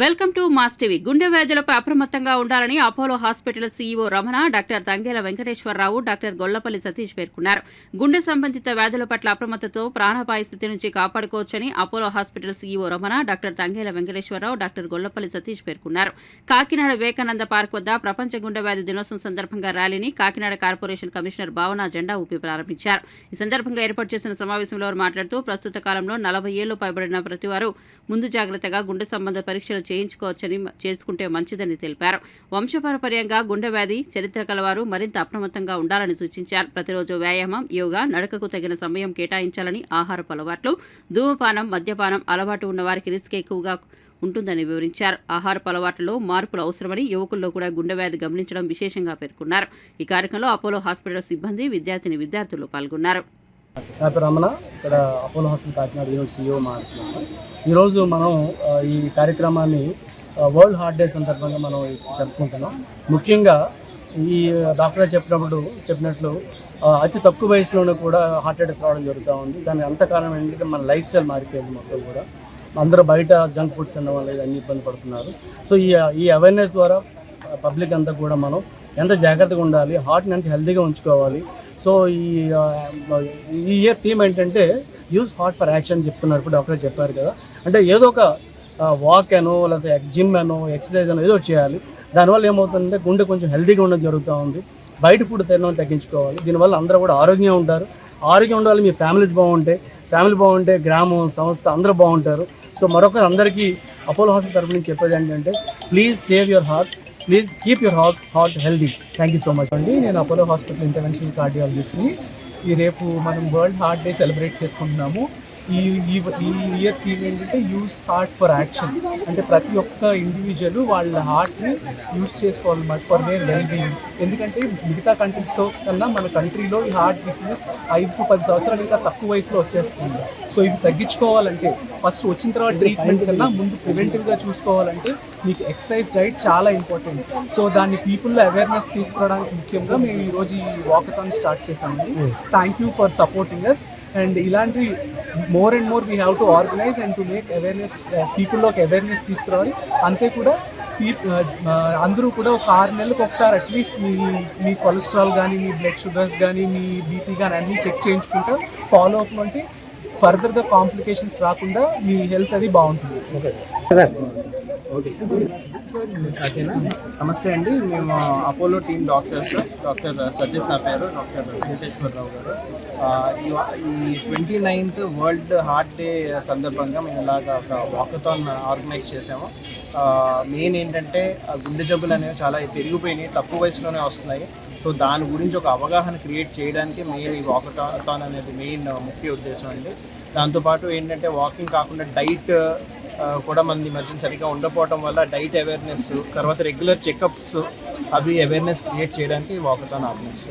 Welcome to mass TV. గుండె వ్యాధులపై అప్రమత్తంగా ఉండాలని Apollo hospital CEO Ramana doctor Thangela Venkateswararao doctor Gollapalli Satish పేర్కొన్నారు. గుండె సంబంధిత వ్యాధుల పట్ల అప్రమత్తతో ప్రాణాపాయ స్థితి నుంచి కాపాడుకోవచ్చని Apollo hospital CEO Ramana doctor Thangela Venkateswararao doctor Gollapalli Satish పేర్కొన్నారు. కాకినాడ వివేకానంద పార్క్ వద్ద ప్రపంచ గుండె వ్యాధి దినోత్సవం సందర్భంగా ర్యాలీని కాకినాడ కార్పొరేషన్ కమిషనర్ భావన జెండా ఊపి ప్రారంభించారు. ఈ సందర్భంగా ఏర్పాటు చేసిన సమావేశంలో మాట్లాడుతూ ప్రస్తుత కాలంలో నలభై ఏళ్ళు పైబడిన ప్రతి వారు ముందు జాగ్రత్తగా గుండె సంబంధ పరీక్షలు చేయించుకోవచ్చని చేసుకుంటే మంచిదని తెలిపారు. వంశపారపర్యంగా గుండె వ్యాధి చరిత్ర కలవారు మరింత అప్రమత్తంగా ఉండాలని సూచించారు. ప్రతిరోజు వ్యాయామం యోగా నడకకు తగిన సమయం కేటాయించాలని ఆహారపు అలవాట్లు ధూమపానం మద్యపానం అలవాటు ఉన్న వారికి రిస్క్ ఎక్కువగా ఉంటుందని వివరించారు. ఆహారపు అలవాట్లలో మార్పులు అవసరమని యువకుల్లో కూడా గుండె వ్యాధి గమనించడం విశేషంగా పేర్కొన్నారు. ఈ కార్యక్రమంలో అపోలో హాస్పిటల్ సిబ్బంది విద్యార్థిని విద్యార్థులు పాల్గొన్నారు. నా పేరు రమణ. ఇక్కడ Apollo hospital Kakinada unit CEO మాట్లాడుతున్నాము ఈరోజు మనం ఈ కార్యక్రమాన్ని వరల్డ్ హార్ట్ డే సందర్భంగా మనం జరుపుకుంటున్నాం. ముఖ్యంగా ఈ డాక్టర్ చెప్పినప్పుడు చెప్పినట్లు అతి తక్కువ వయసులోనే కూడా హార్ట్ అటాక్స్ రావడం జరుగుతూ ఉంది. దానికి అంత కారణం ఏంటంటే మన లైఫ్ స్టైల్ మారిపోయింది మొత్తం కూడా. అందరూ బయట జంక్ ఫుడ్స్ తినడం వల్ల అన్ని ఇబ్బంది పడుతున్నారు. సో ఈ ఈ అవేర్నెస్ ద్వారా పబ్లిక్ అంతా కూడా మనం ఎంత జాగ్రత్తగా ఉండాలి హార్ట్ని ఎంత హెల్తీగా ఉంచుకోవాలి సో ఈ ఈ ఇయర్ థీమ్ ఏంటంటే యూస్ హార్ట్ ఫర్ యాక్షన్ చెప్తున్నారు ఇప్పుడు డాక్టర్ చెప్పారు కదా. అంటే ఏదో ఒక వాక్ అనో లేకపోతే జిమ్ అనో ఎక్సర్సైజ్ అనో ఏదో ఒకటి చేయాలి. దానివల్ల ఏమవుతుందంటే గుండె కొంచెం హెల్తీగా ఉండడం జరుగుతూ ఉంది. బయట ఫుడ్ తినడం తగ్గించుకోవాలి. దీనివల్ల అందరూ కూడా ఆరోగ్యంగా ఉంటారు. ఆరోగ్యం ఉండాలి మీ ఫ్యామిలీస్ బాగుంటాయి ఫ్యామిలీ బాగుంటే గ్రామం సంస్థ అందరూ బాగుంటారు. సో మరొక అందరికీ అపోలో హాస్పిటల్ తరపు నుంచి చెప్పేది ఏంటంటే please save your heart please keep your heart heart healthy thank you so much అండి నేను అపోలో హాస్పిటల్ ఇంటర్వెన్షన్ కార్డియాలజిస్ట్ని ఈ రేపు మనం వరల్డ్ హార్ట్ డే సెలబ్రేట్ చేసుకుంటున్నాము. ఈ ఈ ఇయర్ థీమ్ ఏంటంటే యూస్ హార్ట్ ఫర్ యాక్షన్ అంటే ప్రతి ఒక్క ఇండివిజువల్ వాళ్ళ హార్ట్ని యూస్ చేసుకోవాలి మరి ఫర్ దేర్ వెల్ బీయింగ్ ఎందుకంటే మిగతా కంట్రీస్తో కన్నా మన కంట్రీలో ఈ హార్ట్ డిసీజెస్ ఐదు టు పది సంవత్సరాలు ఇంకా తక్కువ వయసులో వచ్చేస్తుంది. సో ఇవి తగ్గించుకోవాలంటే ఫస్ట్ వచ్చిన తర్వాత ట్రీట్మెంట్ కన్నా ముందు ప్రివెంటివ్గా చూసుకోవాలంటే మీకు ఎక్సర్సైజ్ డైట్ చాలా ఇంపార్టెంట్ సో దాన్ని పీపుల్లో అవేర్నెస్ తీసుకురావడానికి ముఖ్యంగా మేము ఈరోజు ఈ వాకథాన్ స్టార్ట్ చేసామండి thank you for supporting us and ఇలాంటి more and more we have to organise and to make awareness పీపుల్లోకి awareness తీసుకురావాలి. అంతే కూడా uh, uh, అందరూ కూడా ఒక ఆరు నెలలకు ఒకసారి అట్లీస్ట్ మీ మీ కొలెస్ట్రాల్ కానీ మీ బ్లడ్ షుగర్స్ కానీ మీ బీపీ కానీ అన్నీ చెక్ చేయించుకుంటూ ఫాలో అప్ అంటే ఫర్దర్గా కాంప్లికేషన్స్ రాకుండా మీ హెల్త్ అది బాగుంటుంది. ఓకే ఓకేనా? నమస్తే అండి. మేము Apollo team doctors doctor Sajith నా పేరు డాక్టర్ వెంకటేశ్వరరావు గారు. ఈ- twenty ninth world heart day సందర్భంగా మేము ఇలాగా ఒక వాకథాన్ ఆర్గనైజ్ చేసాము మెయిన్ ఏంటంటే గుండె జబ్బులు అనేవి చాలా పెరిగిపోయినాయి తక్కువ వయసులోనే వస్తున్నాయి. సో దాని గురించి ఒక అవగాహన క్రియేట్ చేయడానికి మెయిన్ ఈ వాకథాన్ అనేది మెయిన్ ముఖ్య ఉద్దేశం అండి. దాంతోపాటు ఏంటంటే వాకింగ్ కాకుండా డైట్ కూడా మనది ఈ మధ్యన సరిగ్గా ఉండకపోవటం వల్ల డైట్ అవేర్నెస్ తర్వాత రెగ్యులర్ చెకప్స్ అవి అవేర్నెస్ క్రియేట్ చేయడానికి వాకథాన్ ఆర్గనైజ్